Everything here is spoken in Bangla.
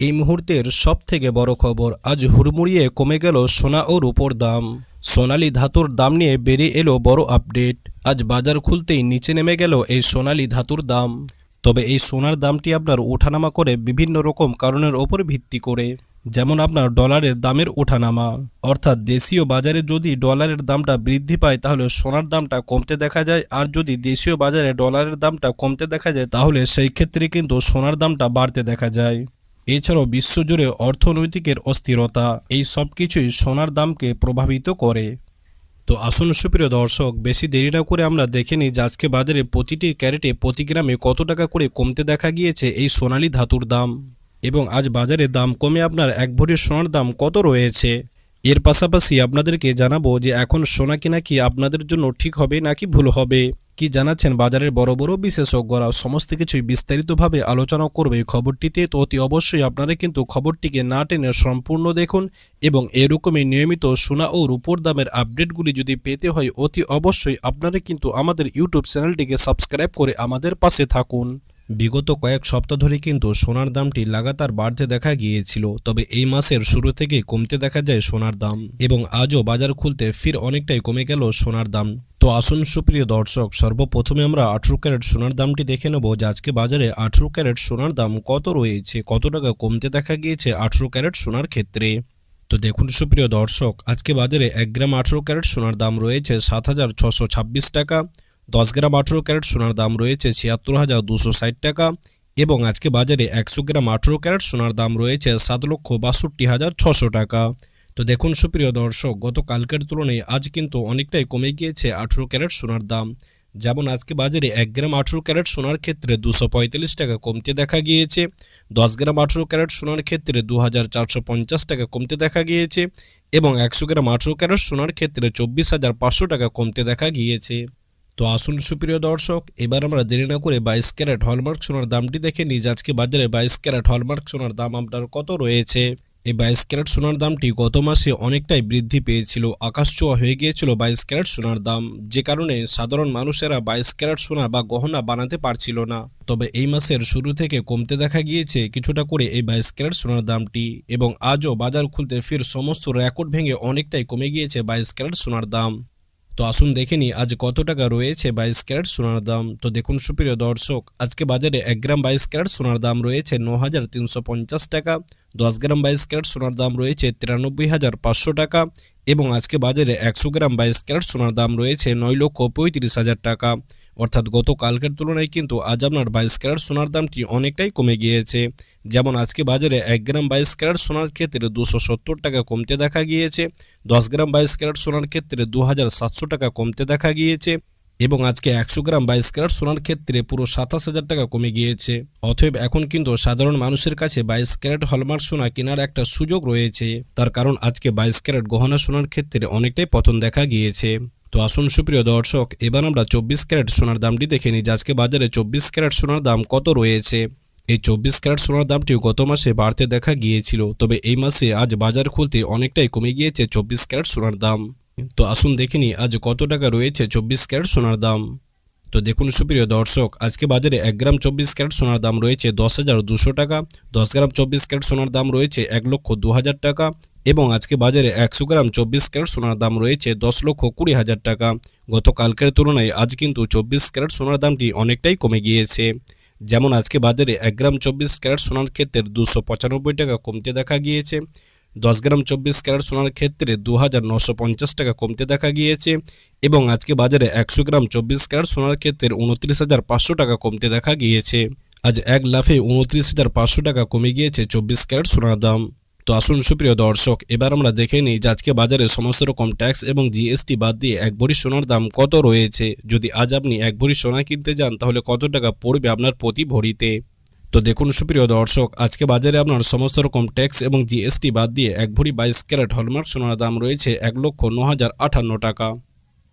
এই মুহূর্তের সব থেকে বড় খবর আজ হুড়মুড়িয়ে কমে গেল সোনা ও রূপোর দাম। সোনালী ধাতুর দাম নিয়ে বেরিয়ে এলো বড় আপডেট। আজ বাজার খুলতেই নিচে নেমে গেল এই সোনালী ধাতুর দাম। তবে এই সোনার দামটি আপনার ওঠানামা করে বিভিন্ন রকম কারণের ওপর ভিত্তি করে। যেমন আপনার ডলারের দামের ওঠানামা। অর্থাৎ দেশীয় বাজারে যদি ডলারের দামটা বৃদ্ধি পায়, তাহলে সোনার দামটা কমতে দেখা যায়। আর যদি দেশীয় বাজারে ডলারের দামটা কমতে দেখা যায়, তাহলে সেই ক্ষেত্রে কিন্তু সোনার দামটা বাড়তে দেখা যায়। এছাড়াও বিশ্বজুড়ে অর্থনৈতিকের অস্থিরতা, এই সব কিছুই সোনার দামকে প্রভাবিত করে। তো আসুন সুপ্রিয় দর্শক, বেশি দেরি না করে আমরা দেখে নিই যে আজকে বাজারে প্রতিটি ক্যারেটে প্রতি গ্রামে কত টাকা করে কমতে দেখা গিয়েছে এই সোনালি ধাতুর দাম। এবং আজ বাজারে দাম কমে আপনার এক ভরি সোনার দাম কত রয়েছে? এর পাশাপাশি আপনাদেরকে জানাব যে এখন সোনা কিনা কি আপনাদের জন্য ঠিক হবে নাকি ভুল হবে? কি জানাচ্ছেন বাজারের বড় বড় বিশেষজ্ঞরা? সমস্ত কিছুই বিস্তারিতভাবে আলোচনা করবে খবরটিতে। তো অতি অবশ্যই আপনারা কিন্তু খবরটিকে না টেনে সম্পূর্ণ দেখুন এবং এরকমই নিয়মিত সোনা ও রূপোর দামের আপডেটগুলি যদি পেতে হয়, অতি অবশ্যই আপনারা কিন্তু আমাদের ইউটিউব চ্যানেলটিকে সাবস্ক্রাইব করে আমাদের পাশে থাকুন। বিগত কয়েক সপ্তাহ ধরে কিন্তু সোনার দামটি লাগাতার বাড়তে দেখা গিয়েছিল, তবে এই মাসের শুরু থেকে কমতে দেখা যায় সোনার দাম এবং আজও বাজার খুলতে ফির অনেকটাই কমে গেল সোনার দাম। তো আসুন, সুপ্রিয় দর্শক, সর্বপ্রথমে আমরা আঠেরো ক্যারেট সোনার দামটি দেখে নেব, যে আজকে বাজারে আঠেরো ক্যারেট সোনার দাম কত রয়েছে, কত টাকা কমতে দেখা গিয়েছে আঠেরো ক্যারেট সোনার ক্ষেত্রে? তো দেখুন, সুপ্রিয় দর্শক, আজকে বাজারে এক গ্রাম আঠেরো ক্যারেট সোনার দাম রয়েছে সাত হাজার ছশো ছাব্বিশ টাকা, দশ গ্রাম আঠেরো ক্যারেট সোনার দাম রয়েছে ছিয়াত্তর হাজার দুশো ষাট টাকা এবং আজকে বাজারে একশো গ্রাম আঠেরো ক্যারেট সোনার দাম রয়েছে সাত লক্ষ বাষট্টি হাজার ছশো টাকা। তো দেখুন, সুপ্রিয় দর্শক গত কালকের তুলনায় আজ কিন্তু অনেকটাই কমে গিয়েছে আঠেরো ক্যারেট সোনার দাম। যেমন আজকে বাজারে এক গ্রাম আঠেরো ক্যারেট সোনার ক্ষেত্রে দুশো পঁয়তাল্লিশ টাকা কমতে দেখা গিয়েছে। দশ গ্রাম আঠেরো ক্যারেট সোনার ক্ষেত্রে দু হাজার চারশো পঞ্চাশ টাকা কমতে দেখা গিয়েছে এবং একশো গ্রাম আঠেরো ক্যারেট সোনার ক্ষেত্রে চব্বিশ হাজার পাঁচশো টাকা কমতে দেখা গিয়েছে। তো আসুন, সুপ্রিয় দর্শক, এবার আমরা দেরি না করে বাইশ ক্যারেট হলমার্ক সোনার দামটি দেখে নিই আজকে বাজারে বাইশ ক্যারেট হলমার্ক সোনার দাম আপনার কত রয়েছে। এই বাইশ ক্যারেট সোনার দামটি গত মাসে অনেকটাই বৃদ্ধি পেয়েছিল। আকাশছোঁয়া হয়ে গিয়েছিল বাইশ ক্যারেট সোনার দাম। যে কারণে সাধারণ মানুষেরা বাইশ ক্যারেট সোনা বা গহনা বানাতে পারছিল না। তবে এই মাসের শুরু থেকে কমতে দেখা গিয়েছে কিছুটা করে এই বাইশ ক্যারেট সোনার দামটি এবং আজও বাজার খুলতে ফির সমস্ত রেকর্ড ভেঙে অনেকটাই কমে গিয়েছে বাইশ ক্যারেট সোনার দাম। তো আসুন দেখে নিই আজ কত টাকা রয়েছে বাইশ ক্যারেট সোনার দাম। তো দেখুন সুপ্রিয় দর্শক, আজকে বাজারে এক গ্রাম বাইশ ক্যারেট সোনার দাম রয়েছে ন হাজার তিনশো পঞ্চাশ টাকা, দশ গ্রাম বাইশ ক্যারেট সোনার দাম রয়েছে তিরানব্বই হাজার পাঁচশো টাকা এবং আজকে বাজারে একশো গ্রাম বাইশ ক্যারেট সোনার দাম রয়েছে নয় লক্ষ পঁয়ত্রিশ হাজার টাকা। অর্থাৎ গতকালকের তুলনায় কিন্তু আজ আপনার বাইশ ক্যারেট সোনার দামটি অনেকটাই কমে গিয়েছে। যেমন আজকে বাজারে এক গ্রাম বাইশ ক্যারেট সোনার ক্ষেত্রে দুশো সত্তর টাকা কমতে দেখা গিয়েছে। দশ গ্রাম বাইশ ক্যারেট সোনার ক্ষেত্রে দু হাজার সাতশো টাকা কমতে দেখা গিয়েছে এবং আজকে একশো গ্রাম বাইশ ক্যারেট সোনার ক্ষেত্রে পুরো সাতাশ হাজার টাকা কমে গিয়েছে। অতএব এখন কিন্তু সাধারণ মানুষের কাছে বাইশ ক্যারেট হলমার্ক সোনা কেনার একটা সুযোগ রয়েছে। তার কারণ আজকে বাইশ ক্যারেট গহনা সোনার ক্ষেত্রে অনেকটাই পতন দেখা গিয়েছে। তো আসুন, সুপ্রিয় দর্শক, এবার আমরা চব্বিশ ক্যারেট সোনার দামটি দেখে নিই আজকে বাজারে চব্বিশ ক্যারেট সোনার দাম কত রয়েছে? এই চব্বিশ ক্যারেট সোনার দামটি গত মাসে বাড়তে দেখা গিয়েছিল, তবে এই মাসে আজ বাজার খুলতে অনেকটাই কমে গিয়েছে চব্বিশ ক্যারেট সোনার দাম। তো আসুন দেখে নিই, আজ কত টাকা রয়েছে চব্বিশ ক্যারেট সোনার দাম? তো দেখুন, সুপ্রিয় দর্শক, আজকে বাজারে এক গ্রাম চব্বিশ ক্যারেট সোনার দাম রয়েছে দশ হাজার দুশো টাকা, দশ গ্রাম চব্বিশ ক্যারেট সোনার দাম রয়েছে এক লক্ষ দু হাজার টাকা এবং আজকে বাজারে একশো গ্রাম চব্বিশ ক্যারেট সোনার দাম রয়েছে দশ লক্ষ কুড়ি হাজার টাকা। গতকালকের তুলনায় আজ কিন্তু চব্বিশ ক্যারেট সোনার দামটি অনেকটাই কমে গিয়েছে। যেমন আজকে বাজারে এক গ্রাম চব্বিশ ক্যারেট সোনার ক্ষেত্রে দুশো পঁচানব্বই টাকা কমতে দেখা গিয়েছে। দশ গ্রাম চব্বিশ ক্যারেট সোনার ক্ষেত্রে দু হাজার নশো পঞ্চাশ টাকা কমতে দেখা গিয়েছে এবং আজকে বাজারে একশো গ্রাম চব্বিশ ক্যারেট সোনার ক্ষেত্রে উনত্রিশ হাজার পাঁচশো টাকা কমতে দেখা গিয়েছে। আজ এক লাফে উনত্রিশ হাজার পাঁচশো টাকা কমে গিয়েছে চব্বিশ ক্যারেট সোনার দাম। তো আসুন সুপ্রিয় দর্শক, এবার আমরা দেখে নিই যে আজকে বাজারে সমস্ত রকম ট্যাক্স এবং জিএসটি বাদ দিয়ে এক ভরি সোনার দাম কত রয়েছে। যদি আজ আপনি এক ভরি সোনা কিনতে যান, তাহলে কত টাকা পড়বে আপনার প্রতি ভরিতে? তো দেখুন সুপ্রিয় দর্শক, আজকে বাজারে আপনার সমস্ত রকম ট্যাক্স এবং জিএসটি বাদ দিয়ে এক ভরি বাইশ ক্যারেট হলমার্ক সোনার দাম রয়েছে এক লক্ষ ন হাজার আটান্ন টাকা।